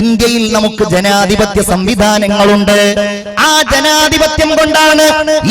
ഇന്ത്യയിൽ നമുക്ക് ജനാധിപത്യ സംവിധാനങ്ങളുണ്ട്. ആ ജനാധിപത്യം കൊണ്ടാണ്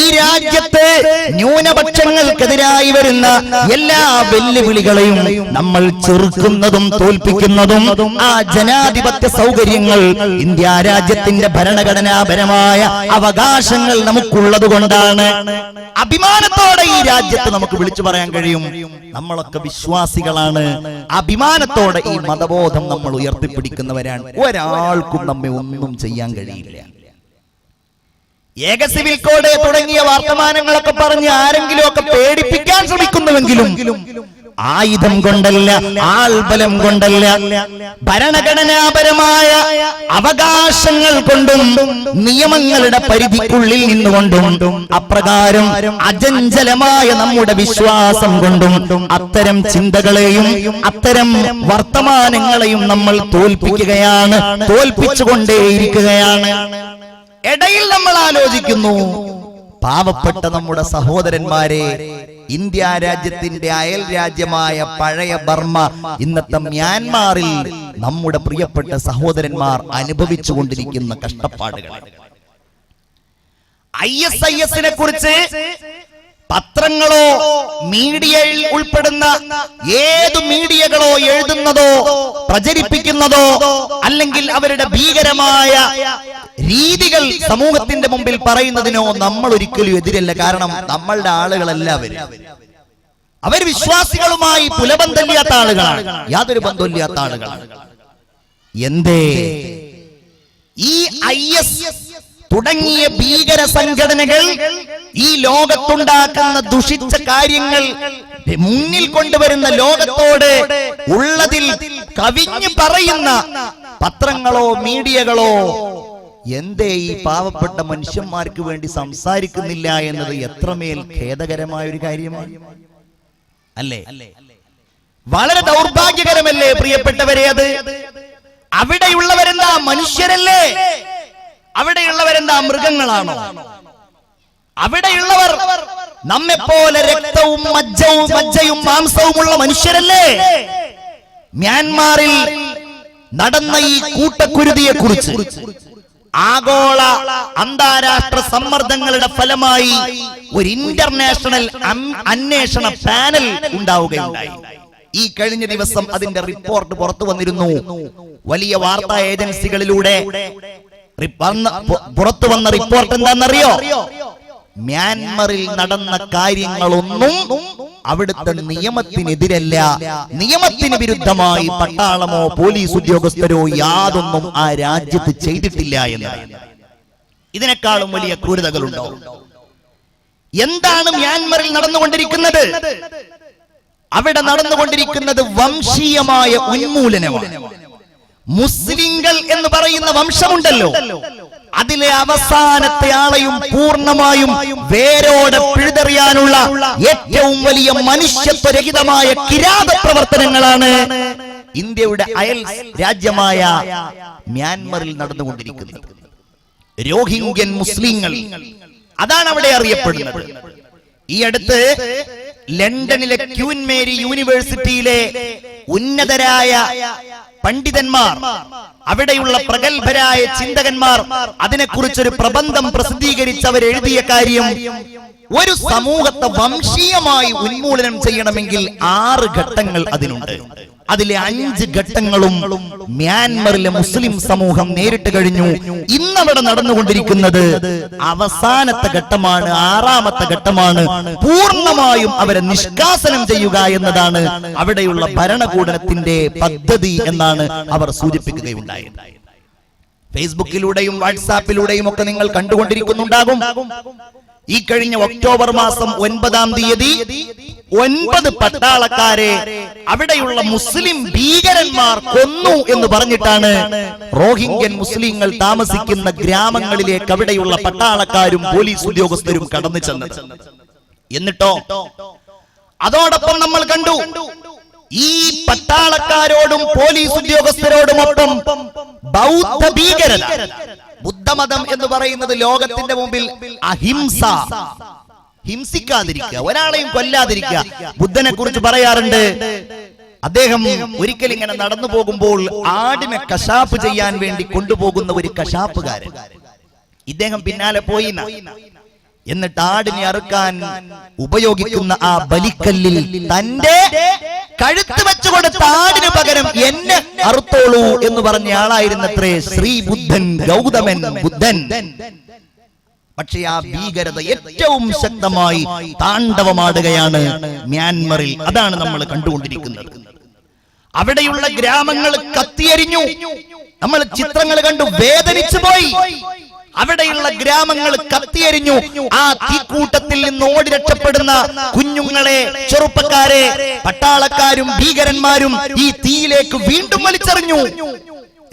ഈ രാജ്യത്തെ ന്യൂനപക്ഷങ്ങൾക്കെതിരായി വരുന്ന എല്ലാ വെല്ലുവിളികളെയും നമ്മൾ ചെറുക്കുന്നതും തോൽപ്പിക്കുന്നതും ആ ജനാധിപത്യ സൗകര്യങ്ങൾ ഇന്ത്യ രാജ്യത്തിന്റെ ഭരണഘടനാപരമായ അവകാശങ്ങൾ നമുക്കുള്ളത് കൊണ്ടാണ്. അഭിമാനത്തോടെ ഈ രാജ്യത്ത് നമുക്ക് വിളിച്ചു പറയാൻ കഴിയും. നമ്മളൊക്കെ വിശ്വാസികളാണ്. അഭിമാനത്തോടെ ഈ മതബോധം നമ്മൾ ഉയർത്തിപ്പിടിക്കുന്നവരാണ് ഒരാൾക്കും നമ്മെ ഒന്നും ചെയ്യാൻ കഴിയില്ല. ഏക സിവിൽ കോഡ് തുടങ്ങിയ വർത്തമാനങ്ങളൊക്കെ പറഞ്ഞ് ആരെങ്കിലും ഒക്കെ പേടിപ്പിക്കാൻ ശ്രമിക്കുന്നുവെങ്കിലും ആയുധം കൊണ്ടല്ല ആൾബലം കൊണ്ടല്ല ഭരണഘടനാപരമായ അവകാശങ്ങൾ കൊണ്ടും നിയമങ്ങളുടെ പരിധിക്കുള്ളിൽ നിന്നുകൊണ്ടും അപ്രകാരം അജഞ്ചലമായ നമ്മുടെ വിശ്വാസം കൊണ്ടും അത്തരം ചിന്തകളെയും അത്തരം വർത്തമാനങ്ങളെയും നമ്മൾ തോൽപ്പിക്കുകയാണ് തോൽപ്പിച്ചുകൊണ്ടേയിരിക്കുകയാണ്. ഇടയിൽ നമ്മൾ ആലോചിക്കുന്നു പാവപ്പെട്ട നമ്മുടെ സഹോദരന്മാരെ ഇന്ത്യ രാജ്യത്തിന്റെ അയൽ രാജ്യമായ പഴയ ബർമ്മ ഇന്നത്തെ മ്യാൻമാറിൽ നമ്മുടെ പ്രിയപ്പെട്ട സഹോദരന്മാർ അനുഭവിച്ചു കൊണ്ടിരിക്കുന്ന കഷ്ടപ്പാടുകൾ. ഐ എസ് ഐ എസിനെ കുറിച്ച് പത്രങ്ങളോ മീഡിയയിൽ ഉൾപ്പെടുന്ന ഏത് മീഡിയകളോ എഴുതുന്നതോ പ്രചരിപ്പിക്കുന്നതോ അല്ലെങ്കിൽ അവരുടെ ഭീകരമായ രീതികൾ സമൂഹത്തിന്റെ മുമ്പിൽ പറയുന്നതിനോ നമ്മൾ ഒരിക്കലും എതിരല്ല. കാരണം നമ്മളുടെ ആളുകളെല്ലാവരും അവർ വിശ്വാസികളുമായി പുലബന്ധമില്ലാത്ത ആളുകളാണ്. യാതൊരു ബന്ധമില്ലാത്ത ആളുകളാണ്. എന്തേ? ഈ ഐ എസ് തുടങ്ങിയ ഭീകര സംഘടനകൾ ഈ ലോകത്തുണ്ടാക്കുന്ന ദുഷിച്ച കാര്യങ്ങൾ മുന്നിൽ കൊണ്ടുവരുന്ന ലോകത്തോട് ഉള്ളതിൽ കവിഞ്ഞു പറയുന്ന പത്രങ്ങളോ മീഡിയകളോ എന്തേ ഈ പാവപ്പെട്ട മനുഷ്യന്മാർക്ക് വേണ്ടി സംസാരിക്കുന്നില്ല എന്നത് എത്രമേൽ ഖേദകരമായ ഒരു കാര്യമാണ്. അല്ലേ? വളരെ ദൗർഭാഗ്യകരമല്ലേ പ്രിയപ്പെട്ടവരെ അത്? അവിടെയുള്ളവരെന്താ മനുഷ്യരല്ലേ? അവിടെയുള്ളവരെന്താ മൃഗങ്ങളാണോ? അവിടെയുള്ളവർ നമ്മെപ്പോലെ രക്തവും മജ്ജവും മജ്ജയും മാംസവുമുള്ള മനുഷ്യരല്ലേ? മ്യാൻമാറിൽ നടന്ന ഈ കൂട്ടക്കുരുതിയെ കുറിച്ച് ആഗോള അന്താരാഷ്ട്ര സമ്മർദ്ദങ്ങളുടെ ഫലമായി ഒരു ഇന്റർനാഷണൽ അന്വേഷണ പാനൽ ഉണ്ടാവുകയുണ്ടായി. ഈ കഴിഞ്ഞ ദിവസം അതിന്റെ റിപ്പോർട്ട് പുറത്തു വന്നിരുന്നു. വലിയ വാർത്താ ഏജൻസികളിലൂടെ പുറത്തു വന്ന റിപ്പോർട്ട് എന്താണെന്നറിയോ? മ്യാൻമറിൽ നടന്ന കാര്യങ്ങളൊന്നും അവിടുത്തെ നിയമത്തിനെതിരല്ല. നിയമത്തിന് വിരുദ്ധമായി പട്ടാളമോ പോലീസ് ഉദ്യോഗസ്ഥരോ യാതൊന്നും ആ രാജ്യത്ത് ചെയ്തിട്ടില്ല എന്ന്. ഇതിനേക്കാളും വലിയ ക്രൂരതകളുണ്ടോ? എന്താണ് മ്യാൻമറിൽ നടന്നുകൊണ്ടിരിക്കുന്നത്? അവിടെ നടന്നുകൊണ്ടിരിക്കുന്നത് വംശീയമായ ഉന്മൂലനമാണ്. മുസ്ലിങ്ങൾ എന്ന് പറയുന്ന വംശമുണ്ടല്ലോ. അതിലെ അവസാനത്തെ ആളെയും പൂർണമായും വേരോടെ പിഴുതെറിയാനുള്ള ഏറ്റവും വലിയ മനുഷ്യത്വരഹിതമായ കിരാത പ്രവർത്തനങ്ങളാണ് ഇന്ത്യയുടെ അയൽ രാജ്യമായ മ്യാൻമറിൽ നടന്നുകൊണ്ടിരിക്കുന്നത്. രോഹിംഗ്യൻ മുസ്ലിങ്ങൾ. അതാണ് അവിടെ അറിയപ്പെടുന്നത്. ഈ അടുത്ത് ലണ്ടനിലെ ക്യൂൻ മേരി യൂണിവേഴ്സിറ്റിയിലെ ഉന്നതരായ പണ്ഡിതന്മാർ അവിടെയുള്ള പ്രഗത്ഭരായ ചിന്തകന്മാർ അതിനെക്കുറിച്ചൊരു പ്രബന്ധം പ്രസിദ്ധീകരിച്ച് അവരെഴുതിയ കാര്യം ഒരു സമൂഹത്തെ വംശീയമായി ഉന്മൂലനം ചെയ്യണമെങ്കിൽ ആറ് ഘട്ടങ്ങൾ അതിനുണ്ട് അതിലെ അഞ്ച് ഘട്ടങ്ങളും മ്യാൻമറിലെ മുസ്ലിം സമൂഹം നേരിട്ട് കഴിഞ്ഞു. ഇന്നവിടെ നടന്നുകൊണ്ടിരിക്കുന്നത് അവസാനത്തെ ഘട്ടമാണ് ആറാമത്തെ ഘട്ടമാണ്. പൂർണമായും അവരെ നിഷ്കാസനം ചെയ്യുക എന്നതാണ് അവിടെയുള്ള ഭരണകൂടത്തിന്റെ പദ്ധതി എന്നാണ് അവർ സൂചിപ്പിക്കുകയുണ്ടായത് ഫേസ്ബുക്കിലൂടെയും വാട്സാപ്പിലൂടെയും ഒക്കെ നിങ്ങൾ കണ്ടുകൊണ്ടിരിക്കുന്നുണ്ടാകും. ഈ കഴിഞ്ഞ ഒക്ടോബർ മാസം ഒൻപതാം തീയതി ഒൻപത് പട്ടാളക്കാരെ അവിടെയുള്ള മുസ്ലിം ഭീകരന്മാർ കൊന്നു എന്ന് പറഞ്ഞിട്ടാണ് റോഹിംഗ്യൻ മുസ്ലിങ്ങൾ താമസിക്കുന്ന ഗ്രാമങ്ങളിലേക്ക് അവിടെയുള്ള പട്ടാളക്കാരും പോലീസ് ഉദ്യോഗസ്ഥരും കടന്നു ചെന്നത്. എന്നിട്ടോ? അതോടൊപ്പം നമ്മൾ കണ്ടു ഈ പട്ടാളക്കാരോടും പോലീസ് ഉദ്യോഗസ്ഥരോടുമൊപ്പം ബൗദ്ധ ഭീകരത. ബുദ്ധമതം എന്ന് പറയുന്നത് ലോകത്തിന്റെ മുമ്പിൽ അഹിംസ. ഹിംസിക്കാതിരിക്കുക. ഒരാളെയും കൊല്ലാതിരിക്കുക. ബുദ്ധനെ കുറിച്ച് പറയാറുണ്ട് അദ്ദേഹം ഒരിക്കൽ ഇങ്ങനെ നടന്നു പോകുമ്പോൾ ആടിനെ കശാപ്പ് ചെയ്യാൻ വേണ്ടി കൊണ്ടുപോകുന്ന ഒരു കശാപ്പുകാരൻ. ഇദ്ദേഹം പിന്നാലെ പോയി എന്നിട്ട് ആടിനെ അറുക്കാൻ ഉപയോഗിക്കുന്ന ആ ബലിക്കല്ലിൽ തന്റെ കഴുത്ത് വെച്ചു കൊടുത്ത ആടിന് പകരം എന്നെ അറുത്തോളൂ എന്ന് പറഞ്ഞ ആളായിരുന്നത്രേ ശ്രീ ബുദ്ധൻ ഗൗതമൻ ബുദ്ധൻ. പക്ഷേ ആ ഭീകരത ഏറ്റവും ശക്തമായി താണ്ഡവമാടുകയാണ് മ്യാൻമറിൽ. അതാണ് നമ്മൾ കണ്ടുകൊണ്ടിരിക്കുന്നത്. അവിടെയുള്ള ഗ്രാമങ്ങൾ കത്തിയരിഞ്ഞു. നമ്മൾ ചിത്രങ്ങൾ കണ്ടു വേദനിച്ചു പോയി അവിടെയുള്ള ഗ്രാമങ്ങൾ കത്തിയരിഞ്ഞു ആ തീക്കൂട്ടത്തിൽ നിന്ന് ഓടി രക്ഷപ്പെടുന്ന കുഞ്ഞുങ്ങളെ ചെറുപ്പക്കാരെ പട്ടാളക്കാരും ഭീകരന്മാരും ഈ തീയിലേക്ക് വീണ്ടും വലിച്ചെറിഞ്ഞു.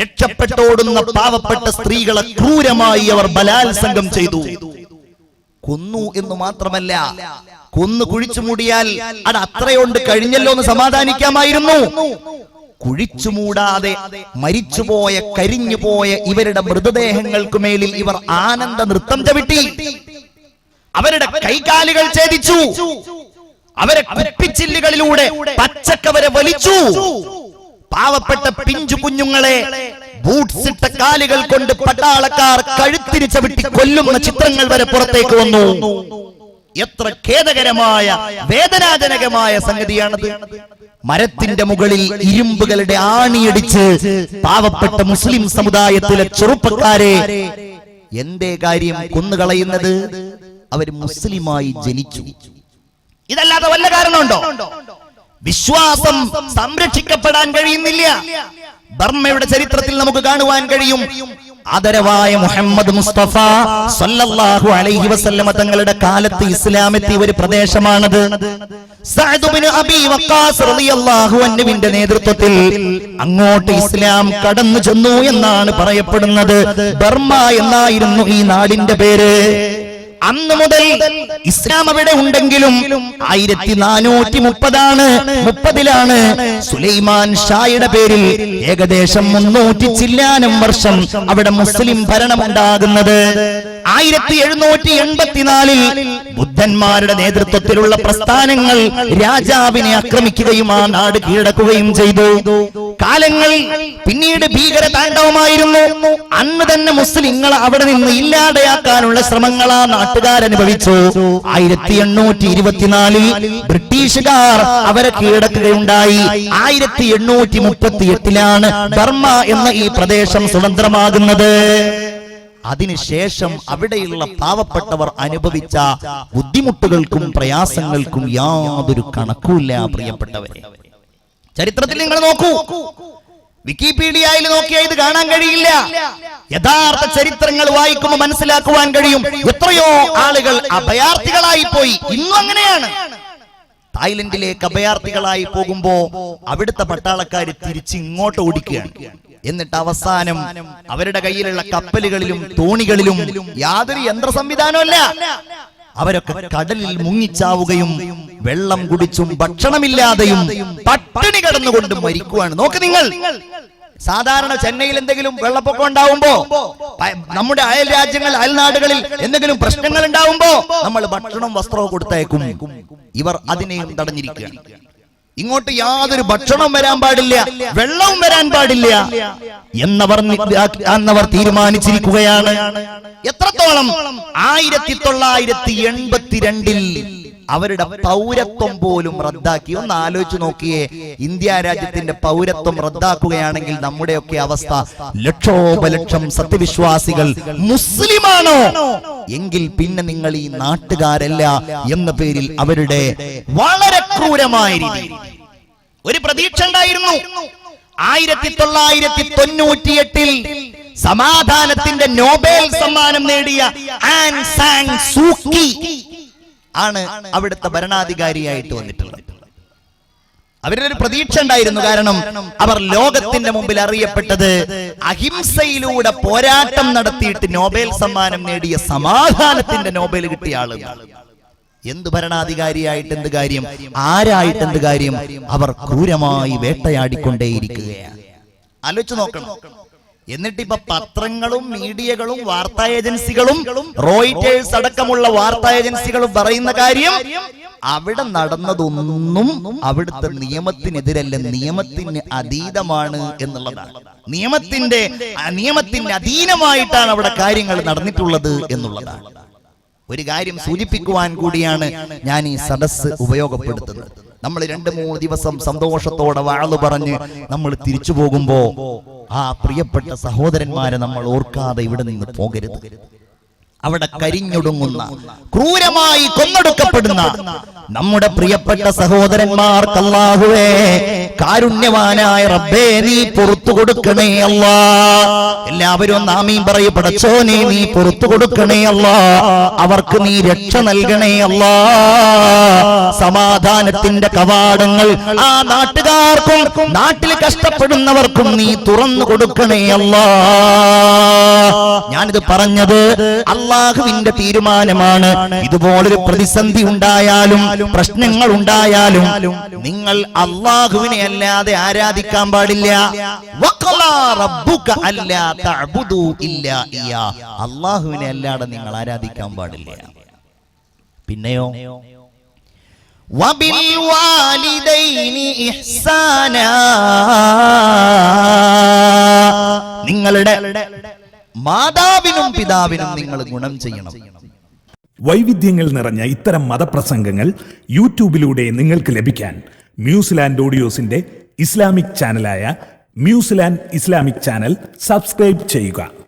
രക്ഷപ്പെട്ടോടുന്ന പാവപ്പെട്ട സ്ത്രീകളെ ക്രൂരമായി അവർ ബലാത്സംഗം ചെയ്തു. കൊന്നു എന്ന് മാത്രമല്ല കൊന്നു കുഴിച്ചു മൂടിയാൽ അത് അത്രയുണ്ട് കഴിഞ്ഞല്ലോ എന്ന് സമാധാനിക്കാമായിരുന്നു. കുഴിച്ചു മൂടാതെ മരിച്ചുപോയ കരിഞ്ഞുപോയ ഇവരുടെ മൃതദേഹങ്ങൾക്ക് മേലിൽ ഇവർ ആനന്ദ നൃത്തം ചവിട്ടി. അവരുടെ കൈകാലുകൾ ഛേദിച്ചു. അവരെ കുപ്പിച്ചില്ലുകളിലൂടെ പച്ചക്കവരെ വലിച്ചു. പാവപ്പെട്ട പിഞ്ചു കുഞ്ഞുങ്ങളെ ബൂട്ട്സ് ഇട്ട കാലുകൾ കൊണ്ട് പട്ടാളക്കാർ കഴുത്തിന് ചവിട്ടി കൊല്ലുന്ന ചിത്രങ്ങൾ വരെ പുറത്തേക്ക് വന്നു. എത്ര ഖേദകരമായ വേദനാജനകമായ സംഗതിയാണത്. മരത്തിന്റെ മുകളിൽ ഇരുമ്പുകളുടെ ആണിയടിച്ച് പാവപ്പെട്ട മുസ്ലിം സമുദായത്തിലെ ചെറുപ്പക്കാരെ എന്തേ കാര്യം കൊന്നുകളയുന്നത്? അവർ മുസ്ലിമായി ജനിച്ചു. ഇതല്ലാതെ വല്ല കാരണമുണ്ടോ? വിശ്വാസം സംരക്ഷിക്കപ്പെടാൻ കഴിയുന്നില്ല. ബർമ്മയുടെ ചരിത്രത്തിൽ നമുക്ക് കാണുവാൻ കഴിയും. ആദരവായ മുഹമ്മദ് മുസ്തഫ സല്ലല്ലാഹു അലൈഹി വസല്ലമ തങ്ങളുടെ കാലത്ത് ഇസ്ലാമെത്തിയ ഒരു പ്രദേശമാണത്. അൻഹുവിന്റെ നേതൃത്വത്തിൽ അങ്ങോട്ട് ഇസ്ലാം കടന്നു ചെന്നു എന്നാണ് പറയപ്പെടുന്നത്. ബർമ്മ എന്നായിരുന്നു ഈ നാടിന്റെ പേര്. അന്ന് മുതൽ ഇസ്ലാം അവിടെ ഉണ്ടെങ്കിലും ആയിരത്തി നാനൂറ്റി മുപ്പതാണ് മുപ്പതിലാണ് സുലൈമാൻ ഷായുടെ പേരിൽ ഏകദേശം മുന്നൂറ്റി ചില്ലാനം വർഷം അവിടെ മുസ്ലിം ഭരണമുണ്ടാകുന്നത്. ആയിരത്തി എഴുന്നൂറ്റി എൺപത്തിനാലിൽ ബുദ്ധന്മാരുടെ നേതൃത്വത്തിലുള്ള പ്രസ്ഥാനങ്ങൾ രാജാവിനെ ആക്രമിക്കുകയും ആ നാട് കീഴടക്കുകയും ചെയ്തു. കാലങ്ങൾ പിന്നീട് ഭീകര താണ്ഡവമായിരുന്നു അന്ന് തന്നെ മുസ്ലിങ്ങൾ അവിടെ നിന്ന് ഇല്ലാതെയാക്കാനുള്ള ശ്രമങ്ങൾ ആ നാട്ടുകാരനുഭവിച്ചു ആയിരത്തി എണ്ണൂറ്റി ഇരുപത്തിനാലിൽ ബ്രിട്ടീഷുകാർ അവരെ കീഴടക്കുകയുണ്ടായി. ആയിരത്തി എണ്ണൂറ്റി മുപ്പത്തി എട്ടിലാണ് ബർമ്മ എന്ന ഈ പ്രദേശം സ്വതന്ത്രമാകുന്നത്. അതിനുശേഷം അവിടെയുള്ള പാവപ്പെട്ടവർ അനുഭവിച്ച ബുദ്ധിമുട്ടുകൾക്കും പ്രയാസങ്ങൾക്കും യാതൊരു കണക്കുമില്ല പ്രിയപ്പെട്ടവരെ. ചരിത്രത്തിൽ നിങ്ങൾ നോക്കൂ. വിക്കിപീഡിയയിൽ നോക്കിയാൽ ഇത് കാണാൻ കഴിയില്ല. യഥാർത്ഥ ചരിത്രങ്ങൾ വായിക്കുമ്പോൾ മനസ്സിലാക്കുവാൻ കഴിയും. എത്രയോ ആളുകൾ അഭയാർത്ഥികളായി പോയി. ഇന്നും അങ്ങനെയാണ്. തായ്ലൻഡിലേക്ക് അഭയാർത്ഥികളായി പോകുമ്പോ അവിടുത്തെ പട്ടാളക്കാർ തിരിച്ച് ഇങ്ങോട്ട് ഓടിക്കുകയാണ്. എന്നിട്ട് അവസാനം അവരുടെ കയ്യിലുള്ള കപ്പലുകളിലും തോണികളിലും യാതൊരു യന്ത്ര സംവിധാനമല്ല അവരൊക്കെ കടലിൽ മുങ്ങിച്ചാവുകയും വെള്ളം കുടിച്ചും ഭക്ഷണമില്ലാതെയും പട്ടിണി കടന്നുകൊണ്ട് മരിക്കുവാണ്. നോക്ക് നിങ്ങൾ. സാധാരണ ചെന്നൈയിൽ എന്തെങ്കിലും വെള്ളപ്പൊക്കം ഉണ്ടാവുമ്പോ നമ്മുടെ അയൽ രാജ്യങ്ങൾ അയൽനാടുകളിൽ എന്തെങ്കിലും പ്രശ്നങ്ങൾ ഉണ്ടാവുമ്പോ നമ്മൾ ഭക്ഷണം വസ്ത്രവും കൊടുത്തയക്കും ഇവർ അതിനെയും തടഞ്ഞിരിക്കുകയാണ്. ഇങ്ങോട്ട് യാതൊരു ഭക്ഷണവും വരാൻ പാടില്ല വെള്ളവും വരാൻ പാടില്ല എന്നവർ എന്നവർ തീരുമാനിച്ചിരിക്കുകയാണ്. എത്രത്തോളം? ആയിരത്തി തൊള്ളായിരത്തി എൺപത്തിരണ്ടിൽ അവരുടെ പൗരത്വം പോലും റദ്ദാക്കി. ഒന്ന് ആലോചിച്ച് നോക്കിയേ ഇന്ത്യ രാജ്യത്തിന്റെ പൗരത്വം റദ്ദാക്കുകയാണെങ്കിൽ നമ്മുടെയൊക്കെ അവസ്ഥ ലക്ഷോപലക്ഷം സത്യവിശ്വാസികൾ മുസ്ലിമാണോ? എങ്കിൽ പിന്നെ നിങ്ങൾ ഈ നാട്ടുകാരല്ല എന്ന പേരിൽ അവരുടെ വളരെ ക്രൂരമായ രീതി. ഒരു പ്രതീക്ഷ ഉണ്ടായിരുന്നു. ആയിരത്തി തൊള്ളായിരത്തി തൊണ്ണൂറ്റിയെട്ടിൽ സമാധാനത്തിന്റെ നോബേൽ സമ്മാനം നേടിയ ആൻ സാങ് സൂക്കി. ആണ് അവിടുത്തെ ഭരണാധികാരിയായിട്ട് വന്നിട്ടുള്ളത് അവരുടെ ഒരു പ്രതീക്ഷ ഉണ്ടായിരുന്നു കാരണം അവർ ലോകത്തിന്റെ മുമ്പിൽ അറിയപ്പെട്ടത് അഹിംസയിലൂടെ പോരാട്ടം നടത്തിയിട്ട് നോബേൽ സമ്മാനം നേടിയ സമാധാനത്തിന്റെ നോബേൽ കിട്ടിയ ആൾ എന്ത് ഭരണാധികാരിയായിട്ട് എന്ത് കാര്യം? ആരായിട്ട് എന്ത് കാര്യം? അവർ ക്രൂരമായി വേട്ടയാടിക്കൊണ്ടേയിരിക്കുകയാണ്. ആലോചിച്ച് നോക്കണം. എന്നിട്ട് ഇപ്പൊ പത്രങ്ങളും മീഡിയകളും വാർത്താ ഏജൻസികളും റോയിറ്റേഴ്സ് അടക്കമുള്ള വാർത്താ ഏജൻസികളും പറയുന്ന കാര്യം അവിടെ നടന്നതൊന്നും അവിടുത്തെ നിയമത്തിനെതിരല്ല. നിയമത്തിന് അതീതമാണ് എന്നുള്ളതാണ്. നിയമത്തിന്റെ നിയമത്തിന് അധീനമായിട്ടാണ് അവിടെ കാര്യങ്ങൾ നടന്നിട്ടുള്ളത് എന്നുള്ളതാണ്. ഒരു കാര്യം സൂചിപ്പിക്കുവാൻ കൂടിയാണ് ഞാൻ ഈ സദസ് ഉപയോഗപ്പെടുത്തുന്നത്. നമ്മൾ രണ്ട് മൂന്ന് ദിവസം സന്തോഷത്തോടെ വാഴ്ന്നു പറഞ്ഞ് നമ്മൾ തിരിച്ചു പോകുമ്പോ ആ പ്രിയപ്പെട്ട സഹോദരന്മാരെ നമ്മൾ ഓർക്കാതെ ഇവിടെ നിന്ന് പോകരുത്. അവിടെ കരിഞ്ഞൊടുങ്ങുന്ന ക്രൂരമായി കൊന്നൊടുക്കപ്പെടുന്ന നമ്മുടെ പ്രിയപ്പെട്ട സഹോദരന്മാർക്ക് അല്ലാഹുവേ കാരുണ്യവാനായ റബ്ബേ നീ പുറത്തു കൊടുക്കണേ അല്ലാ. എല്ലാവരും നാമീ പറയും പടച്ചോനെ നീ പുറത്തു കൊടുക്കണേ അല്ലാ. അവർക്ക് നീ രക്ഷ നൽകണേ അല്ലാ. സമാധാനത്തിന്റെ കവാടങ്ങൾ ആ നാട്ടുകാർക്കും നാട്ടിൽ കഷ്ടപ്പെടുന്നവർക്കും നീ തുറന്നു കൊടുക്കണേ അല്ലാ. ഞാനിത് പറഞ്ഞത് അള്ളാഹുവിന്റെ തീരുമാനമാണ്. ഇതുപോലൊരു പ്രതിസന്ധി ഉണ്ടായാലും പ്രശ്നങ്ങൾ ഉണ്ടായാലും നിങ്ങൾ അള്ളാഹുവിനെ അല്ലാതെ ആരാധിക്കാൻ പാടില്ല. അള്ളാഹുവിനെ അല്ലാതെ നിങ്ങൾ ആരാധിക്കാൻ പാടില്ല. പിന്നെയോ? നിങ്ങളുടെ മാതാവിനും പിതാവിനും നിങ്ങൾ ഗുണം ചെയ്യണം. വൈവിധ്യങ്ങൾ നിറഞ്ഞ ഇത്തരം മതപ്രസംഗങ്ങൾ യൂട്യൂബിലൂടെ നിങ്ങൾക്ക് ലഭിക്കാൻ ന്യൂസിലാൻഡ് ഓഡിയോസിന്റെ Islamic ചാനലായ New Zealand Islamic channel subscribe ചെയ്യുക.